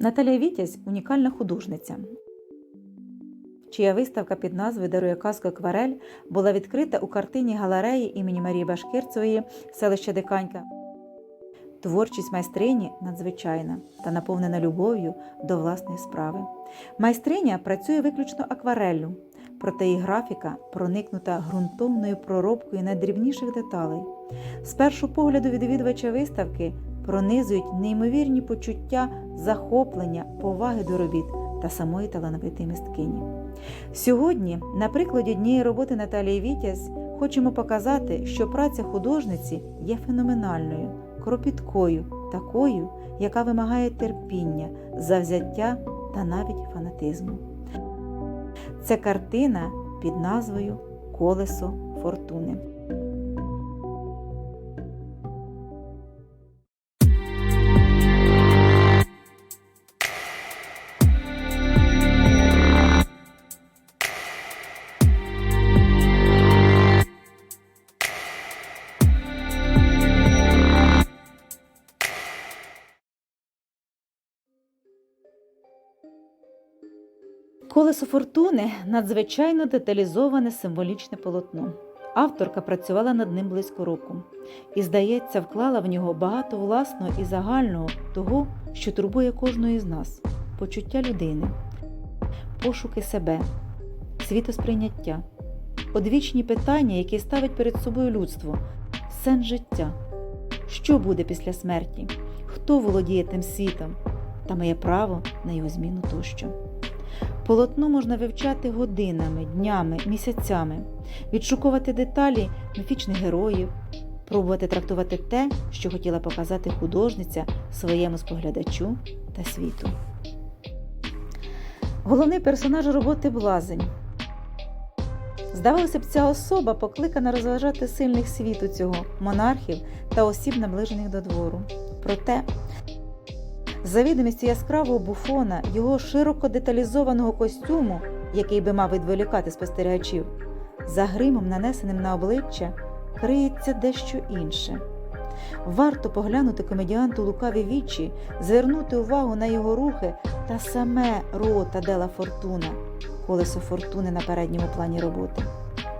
Наталія Вітязь унікальна художниця, чия виставка під назвою Дарує казку акварель була відкрита у картині галереї імені Марії Башкирцевої селища Диканька. Творчість майстрині надзвичайна та наповнена любов'ю до власної справи. Майстриня працює виключно аквареллю, проте її графіка проникнута ґрунтовною проробкою найдрібніших деталей. З першого погляду відвідувача виставки пронизують неймовірні почуття захоплення, поваги до робіт та самої талановитої мисткині. Сьогодні, на прикладі однієї роботи Наталії Вітязь, хочемо показати, що праця художниці є феноменальною, кропіткою, такою, яка вимагає терпіння, завзяття та навіть фанатизму. Це картина під назвою Колесо фортуни. Колесо фортуни надзвичайно деталізоване символічне полотно. Авторка працювала над ним близько року і, здається, вклала в нього багато власного і загального того, що турбує кожної з нас почуття людини, пошуки себе, світосприйняття, одвічні питання, які ставить перед собою людство, сенс життя, що буде після смерті, хто володіє тим світом та має право на його зміну тощо. Полотно можна вивчати годинами, днями, місяцями, відшукувати деталі міфічних героїв, пробувати трактувати те, що хотіла показати художниця своєму споглядачу та світу. Головний персонаж роботи блазень. Здавалося б, ця особа покликана розважати сильних світу цього, монархів та осіб, наближених до двору. Проте за відомістю яскравого буфона, його широко деталізованого костюму, який би мав відволікати спостерігачів, за гримом, нанесеним на обличчя, криється дещо інше. Варто поглянути комедіанту лукаві вічі, звернути увагу на його рухи та саме рота Дела Фортуна, колесо фортуни на передньому плані роботи.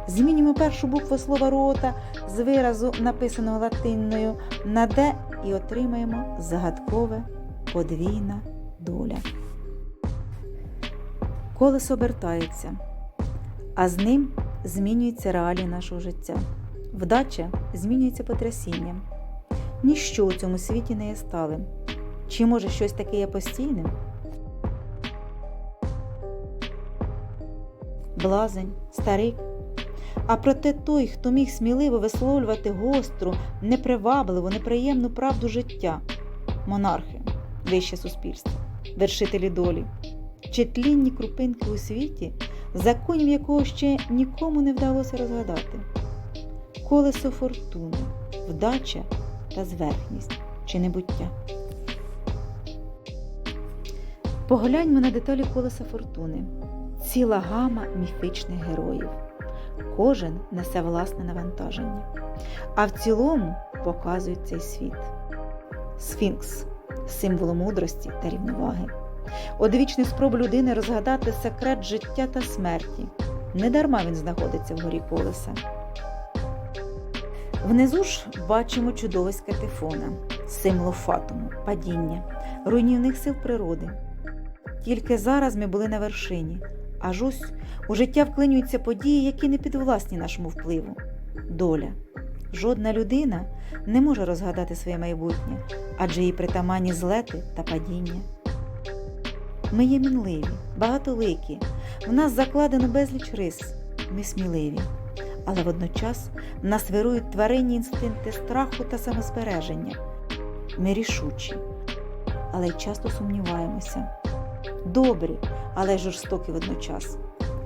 Змінюємо першу букву слова рота з виразу, написаного латинною на Д, і отримаємо загадкове подвійна доля. Колесо обертається, а з ним змінюються реалії нашого життя. Вдача змінюється потрясінням. Ніщо у цьому світі не є сталим. Чи може щось таке є постійним? Блазень, старик. А проте той, хто міг сміливо висловлювати гостру, непривабливу, неприємну правду життя монархи, вище суспільство, вершителі долі, чи тлінні крупинки у світі, законів якого ще нікому не вдалося розгадати. Колесо фортуни, вдача та зверхність чи небуття. Погляньмо на деталі колеса фортуни, ціла гама міфічних героїв. Кожен несе власне навантаження, а в цілому показують цей світ. Сфінкс символ мудрості та рівноваги. Одвічний спроб людини розгадати секрет життя та смерті. Недарма він знаходиться вгорі колеса. Внизу ж бачимо чудовиська Тифона, символ фатуму, падіння, руйнівних сил природи. Тільки зараз ми були на вершині, аж ось у життя вклинюються події, які не підвласні нашому впливу. Доля. Жодна людина не може розгадати своє майбутнє, адже їй притаманні злети та падіння. Ми є мінливі, багатоликі, в нас закладено безліч рис, ми сміливі, але водночас в нас вирують тваринні інстинкти страху та самозбереження. Ми рішучі, але й часто сумніваємося. Добрі, але й жорстокі водночас.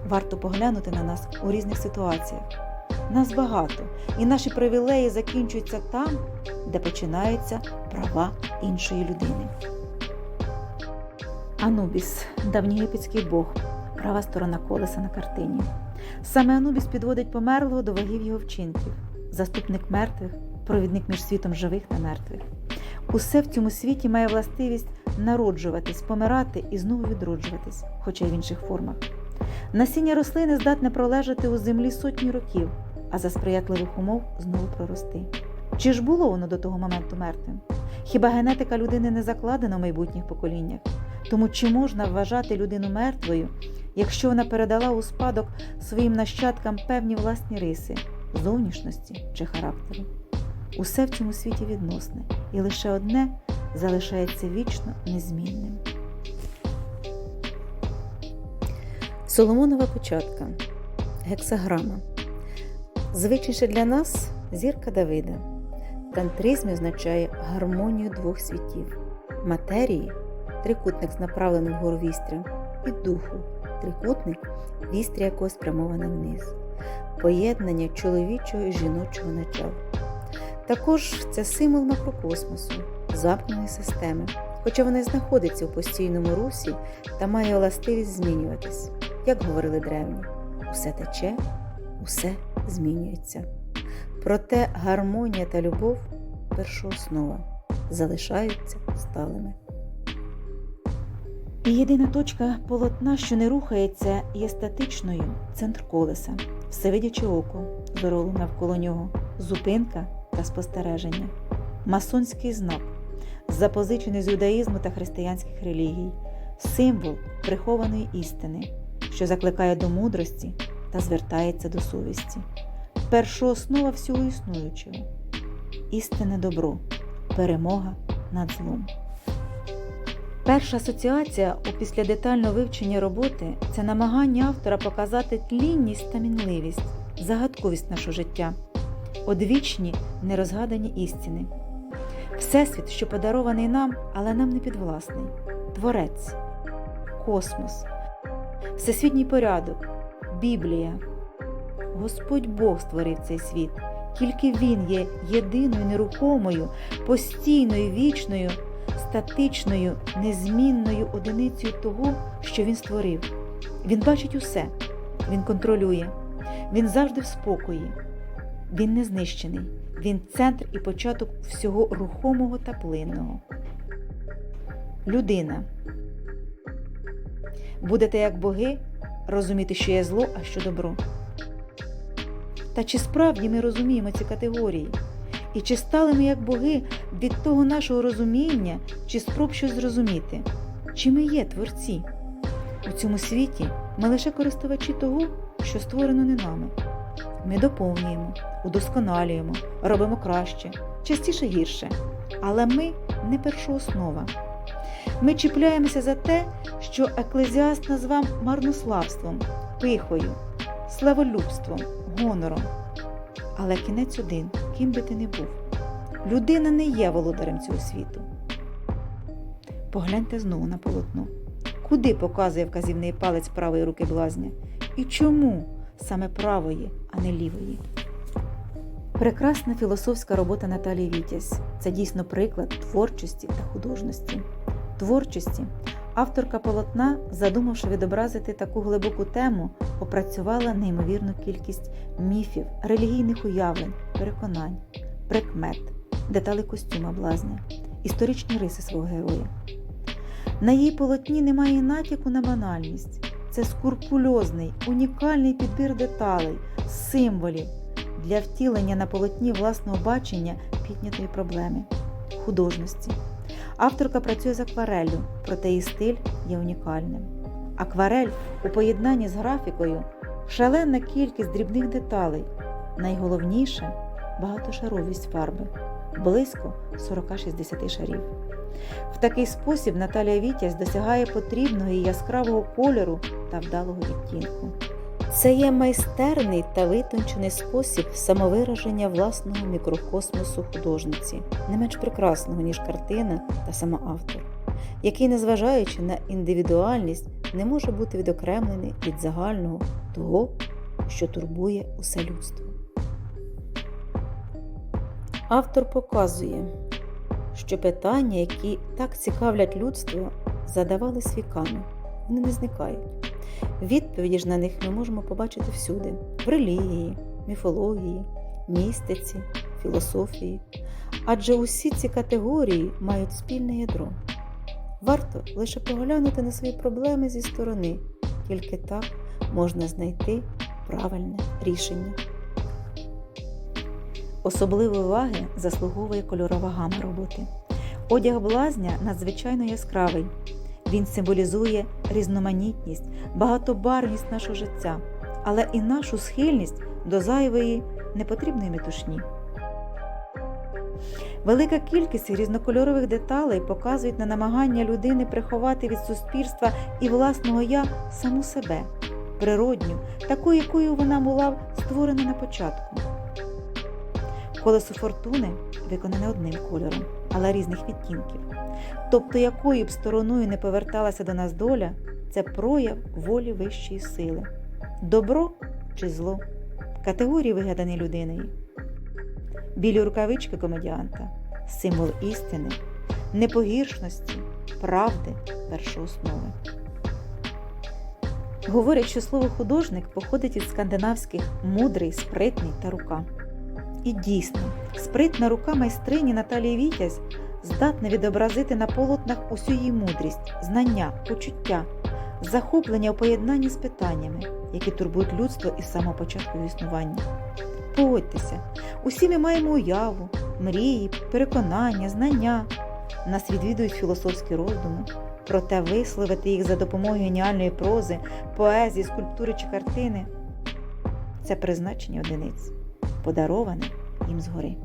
Варто поглянути на нас у різних ситуаціях. Нас багато, і наші привілеї закінчуються там, де починаються права іншої людини. Анубіс давньоєгипетський бог, права сторона колеса на картині. Саме Анубіс підводить померлого до вагів його вчинків, заступник мертвих, провідник між світом живих та мертвих. Усе в цьому світі має властивість народжуватись, помирати і знову відроджуватись, хоча й в інших формах. Насіння рослини здатне пролежати у землі сотні років, а за сприятливих умов знову прорости. Чи ж було воно до того моменту мертвим? Хіба генетика людини не закладена в майбутніх поколіннях? Тому чи можна вважати людину мертвою, якщо вона передала у спадок своїм нащадкам певні власні риси, зовнішності чи характеру? Усе в цьому світі відносне, і лише одне залишається вічно незмінним. Соломонова початка. Гексаграма. Звичніше для нас зірка Давида. В тантризмі означає гармонію двох світів матерії трикутник з направленим вгору вістрям, і духу трикутник, вістря якого спрямоване вниз, поєднання чоловічого і жіночого начала. Також це символ макрокосмосу, замкненої системи, хоча вона знаходиться у постійному русі та має властивість змінюватись. Як говорили древні, усе тече, усе змінюється. Проте гармонія та любов першооснова залишаються сталими. І єдина точка полотна, що не рухається, є статичною центр колеса, всевидяче око, зоролу навколо нього, зупинка та спостереження, масонський знак, запозичений з юдаїзму та християнських релігій, символ прихованої істини, що закликає до мудрості та звертається до совісті, першооснова всього існуючого, істинне добро, перемога над злом. Перша асоціація у після детального вивчення роботи це намагання автора показати тлінність та мінливість, загадковість нашого життя, одвічні нерозгадані істини. Всесвіт, що подарований нам, але нам не підвласний, творець, космос, всесвітній порядок, Біблія. Господь Бог створив цей світ, тільки Він є єдиною нерухомою, постійною, вічною статичною, незмінною одиницею того, що він створив. Він бачить усе, він контролює, він завжди в спокої, він не знищений, він центр і початок всього рухомого та плинного. Людина. Будете як боги розуміти, що є зло, а що добро. Та чи справді ми розуміємо ці категорії? І чи стали ми як боги від того нашого розуміння, чи спроб щось зрозуміти? Чи ми є творці? У цьому світі ми лише користувачі того, що створено не нами. Ми доповнюємо, удосконалюємо, робимо краще, частіше гірше. Але ми не першооснова. Ми чіпляємося за те, що еклезіаст назвав марнославством, пихою, славолюбством, гонором. Але кінець один, ким би ти не був. Людина не є володарем цього світу. Погляньте знову на полотно. Куди показує вказівний палець правої руки блазня? І чому саме правої, а не лівої? Прекрасна філософська робота Наталії Вітязь це дійсно приклад творчості та художності. Творчості авторка полотна, задумавши відобразити таку глибоку тему, опрацювала неймовірну кількість міфів, релігійних уявлень, переконань, прикмет, деталей костюма блазня, історичні риси свого героя. На її полотні немає натяку на банальність. Це скурпульозний, унікальний підбір деталей, символів для втілення на полотні власного бачення піднятої проблеми, художності. Авторка працює з аквареллю, проте її стиль є унікальним. Акварель у поєднанні з графікою шалена кількість дрібних деталей. Найголовніше багатошаровість фарби близько 40-60 шарів. В такий спосіб Наталія Вітязь досягає потрібного і яскравого кольору та вдалого відтінку. Це є майстерний та витончений спосіб самовираження власного мікрокосмосу художниці, не менш прекрасного, ніж картина та сама автор, який, незважаючи на індивідуальність, не може бути відокремлений від загального того, що турбує усе людство. Автор показує, що питання, які так цікавлять людство, задавались віками, вони не зникають. Відповіді ж на них ми можемо побачити всюди: в релігії, міфології, містиці, філософії. Адже усі ці категорії мають спільне ядро. Варто лише поглянути на свої проблеми зі сторони, тільки так можна знайти правильне рішення. Особливої уваги заслуговує кольорова гама роботи. Одяг блазня надзвичайно яскравий. Він символізує різноманітність, багатобарвність нашого життя, але і нашу схильність до зайвої непотрібної метушні. Велика кількість різнокольорових деталей показують на намагання людини приховати від суспільства і власного я саму себе, природню, таку, якою вона була створена на початку. Колесо фортуни виконане одним кольором, але різних відтінків. Тобто, якою б стороною не поверталася до нас доля, це прояв волі вищої сили, добро чи зло, категорії вигадані людиною. Білі рукавички комедіанта, символ істини, непогіршності, правди першооснови. Говорять, що слово художник походить від скандинавських мудрий, спритний та рука. І дійсно, спритна рука майстрині Наталії Вітязь здатна відобразити на полотнах усю її мудрість, знання, почуття, захоплення у поєднанні з питаннями, які турбують людство із самого початку існування. Погодьтеся, усі ми маємо уяву, мрії, переконання, знання. Нас відвідують філософські роздуми, проте висловити їх за допомогою геніальної прози, поезії, скульптури чи картини це призначення одиниць, подароване їм згори.